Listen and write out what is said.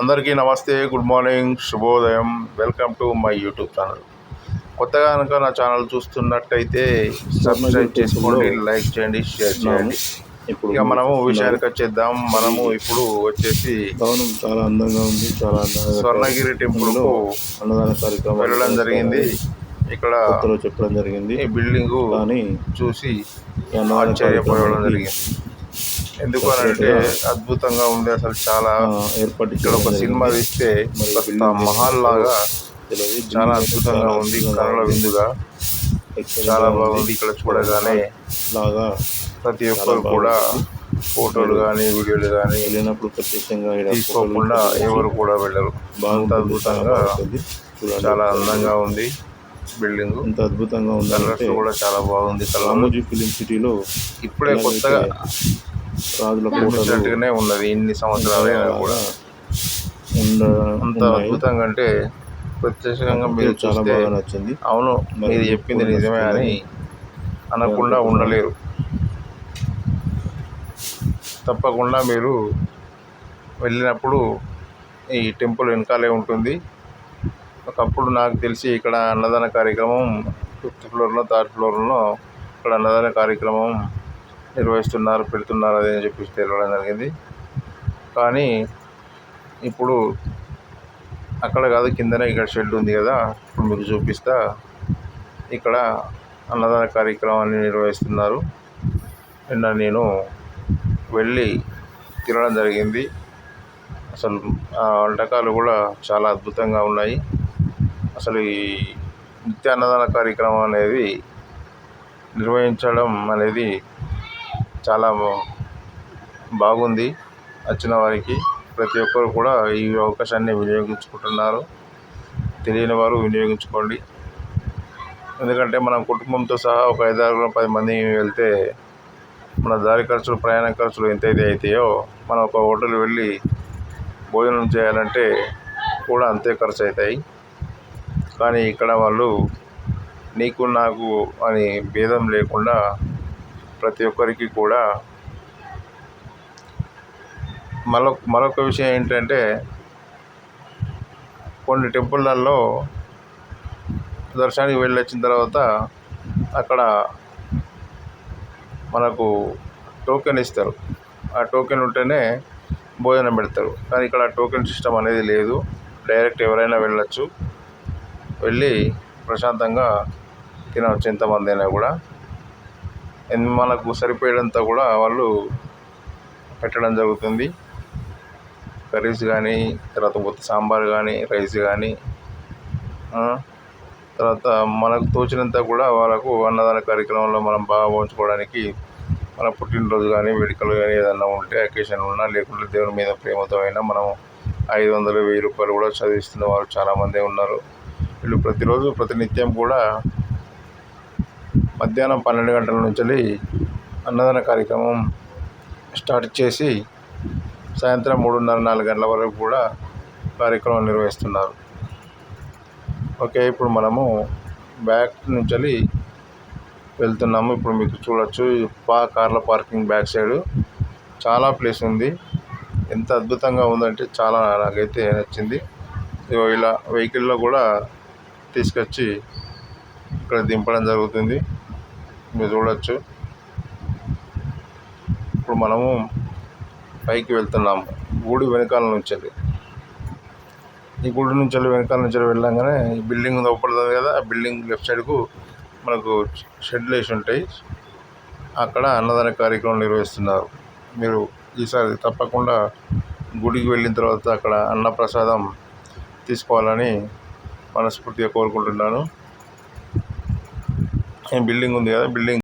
అందరికీ నమస్తే good morning శుభోదయం welcome to my YouTube channel. కొత్తగా కనుక నా ఛానల్ చూస్తున్నట్టయితే సబ్స్క్రైబ్ చేసుకోండి లైక్ చేయండి షేర్ చేయండి. ఇప్పుడు ఇక మనము విషయానికి వచ్చేద్దాం. మనము ఇప్పుడు వచ్చేసి భవనం చాలా అందంగా ఉంది చాలా అందంగా స్వర్ణగిరి టెంపుల్కు అన్నదాన కార్యక్రమం వెళ్ళడం జరిగింది. ఇక్కడ చెప్పడం జరిగింది. ఈ బిల్డింగు కానీ చూసి ఆశ్చర్యపోవడం కార్యక్రమానికి, జరిగింది. ఎందుకు అని అంటే అద్భుతంగా ఉంది అసలు చాలా ఏర్పాటు ఇక్కడ ఒక సినిమా. తీస్తే మహల్ లాగా తెలియదు. చాలా అద్భుతంగా ఉంది కనుల ఉంది. విందుగా చాలా ఉంది. బాగుంది ఇక్కడ చూడగానే లాగా ప్రతి ఒక్కరు కూడా ఫోటోలు కానీ వీడియోలు కానీ వెళ్ళినప్పుడు ప్రత్యక్షంగా ఈడ తీసుకోకుండా ఎవరు కూడా వెళ్ళరు అంత బాగుంటుంది, అద్భుతంగా చాలా అందంగా ఉంది బిల్డింగ్ ఎంత అద్భుతంగా ఉందంటే కూడా చాలా బాగుంది ఫిలిం సిటీలో ఇప్పుడే కొత్తగా రాజుల కోటలు. నిర్మించినట్టుగానే ఉన్నది. ఇన్ని సంవత్సరాలైనా కూడా అంత. అద్భుతంగా అంటే ప్రత్యక్షంగా మీరు చాలా బాగా నచ్చింది. అవును మీరు చెప్పింది నిజమే అని అనకుండా ఉండలేరు. తప్పకుండా మీరు వెళ్ళినప్పుడు ఈ టెంపుల్ వెనకాలే ఉంటుంది. ఒకప్పుడు నాకు తెలిసి ఇక్కడ అన్నదాన కార్యక్రమం ఫిఫ్త్ ఫ్లోర్లో థర్డ్ ఫ్లోర్లో ఇక్కడ అన్నదాన కార్యక్రమం నిర్వహిస్తున్నారు పెడుతున్నారు అదే చెప్పేసి తెలవడం జరిగింది. కానీ ఇప్పుడు అక్కడ కాదు కిందనే ఇక్కడ షెడ్ ఉంది కదా ఇప్పుడు మీకు చూపిస్తా. ఇక్కడ అన్నదాన కార్యక్రమాన్ని నిర్వహిస్తున్నారు. నిన్న నేను వెళ్ళి తినడం జరిగింది. అసలు ఆ వంటకాలు కూడా చాలా అద్భుతంగా ఉన్నాయి. అసలు ఈ నిత్య అన్నదాన కార్యక్రమం అనేది నిర్వహించడం అనేది చాలా బాగుంది. వచ్చిన వారికి ప్రతి ఒక్కరు కూడా ఈ అవకాశాన్ని వినియోగించుకుంటున్నారు. తెలియని వారు వినియోగించుకోండి. ఎందుకంటే మనం కుటుంబంతో సహా ఒక ఐదారు పది మంది వెళ్తే మన దారి ఖర్చులు ప్రయాణ ఖర్చులు ఎంతైతే అవుతాయో మనం ఒక హోటల్ వెళ్ళి భోజనం చేయాలంటే కూడా అంతే ఖర్చు అవుతాయి కానీ ఇక్కడ వాళ్ళు నీకు నాకు అని భేదం లేకుండా ప్రతి ఒక్కరికి కూడా మరొక మరొక విషయం ఏంటంటే కొన్ని టెంపుల్లలో దర్శనానికి వెళ్ళి వచ్చిన తర్వాత అక్కడ మనకు టోకెన్ ఇస్తారు. ఆ టోకెన్ ఉంటేనే భోజనం పెడతారు. కానీ ఇక్కడ టోకెన్ సిస్టమ్ అనేది లేదు. డైరెక్ట్ ఎవరైనా వెళ్ళచ్చు. వెళ్ళి ప్రశాంతంగా తినవచ్చు ఎంతమంది అయినా కూడా. మనకు సరిపోయేంత కూడా వాళ్ళు పెట్టడం జరుగుతుంది. కర్రీస్ కానీ తర్వాత ఉత్త సాంబార్ కానీ రైస్ కానీ తర్వాత మనకు తోచినంత కూడా వాళ్ళకు అన్నదాన కార్యక్రమంలో మనం బాగా పోంచుకోవడానికి మన పుట్టినరోజు కానీ వేడుకలు కానీ ఏదన్నా ఉంటే అకేషన్ ఉన్నా లేకుంటే దేవుని మీద ప్రేమతో అయినా మనం ఐదు వందలు వెయ్యి రూపాయలు కూడా చదివిస్తున్న వారు చాలామందే ఉన్నారు. వీళ్ళు ప్రతిరోజు ప్రతినిత్యం కూడా మధ్యాహ్నం పన్నెండు గంటల నుంచి అన్నదాన కార్యక్రమం స్టార్ట్ చేసి సాయంత్రం మూడున్నర నాలుగు గంటల వరకు కూడా కార్యక్రమం నిర్వహిస్తున్నారు. ఓకే ఇప్పుడు మనము బ్యాక్ నుంచి వెళ్తున్నాము. ఇప్పుడు మీకు చూడొచ్చు పా కార్ల పార్కింగ్ బ్యాక్ సైడ్ చాలా ప్లేస్ ఉంది. ఎంత అద్భుతంగా ఉందంటే చాలా నాకైతే నచ్చింది. ఇలా వెహికల్లో కూడా తీసుకొచ్చి ఇక్కడ దింపడం జరుగుతుంది. మీరు చూడవచ్చు ఇప్పుడు మనము పైకి వెళ్తున్నాము గుడి వెనకాల నుంచి ఈ గుడి నుంచి వెనకాల నుంచి వెళ్ళంగానే ఈ బిల్డింగ్ లోపడుతుంది కదా ఆ బిల్డింగ్ లెఫ్ట్ సైడ్కు మనకు షెడ్లు వేసి ఉంటాయి. అక్కడ అన్నదాన కార్యక్రమం నిర్వహిస్తున్నారు. మీరు ఈసారి తప్పకుండా గుడికి వెళ్ళిన తర్వాత అక్కడ అన్నప్రసాదం తీసుకోవాలని మనస్ఫూర్తిగా కోరుకుంటున్నాను. బిల్డింగ్ ఉంది కదా బిల్డింగ్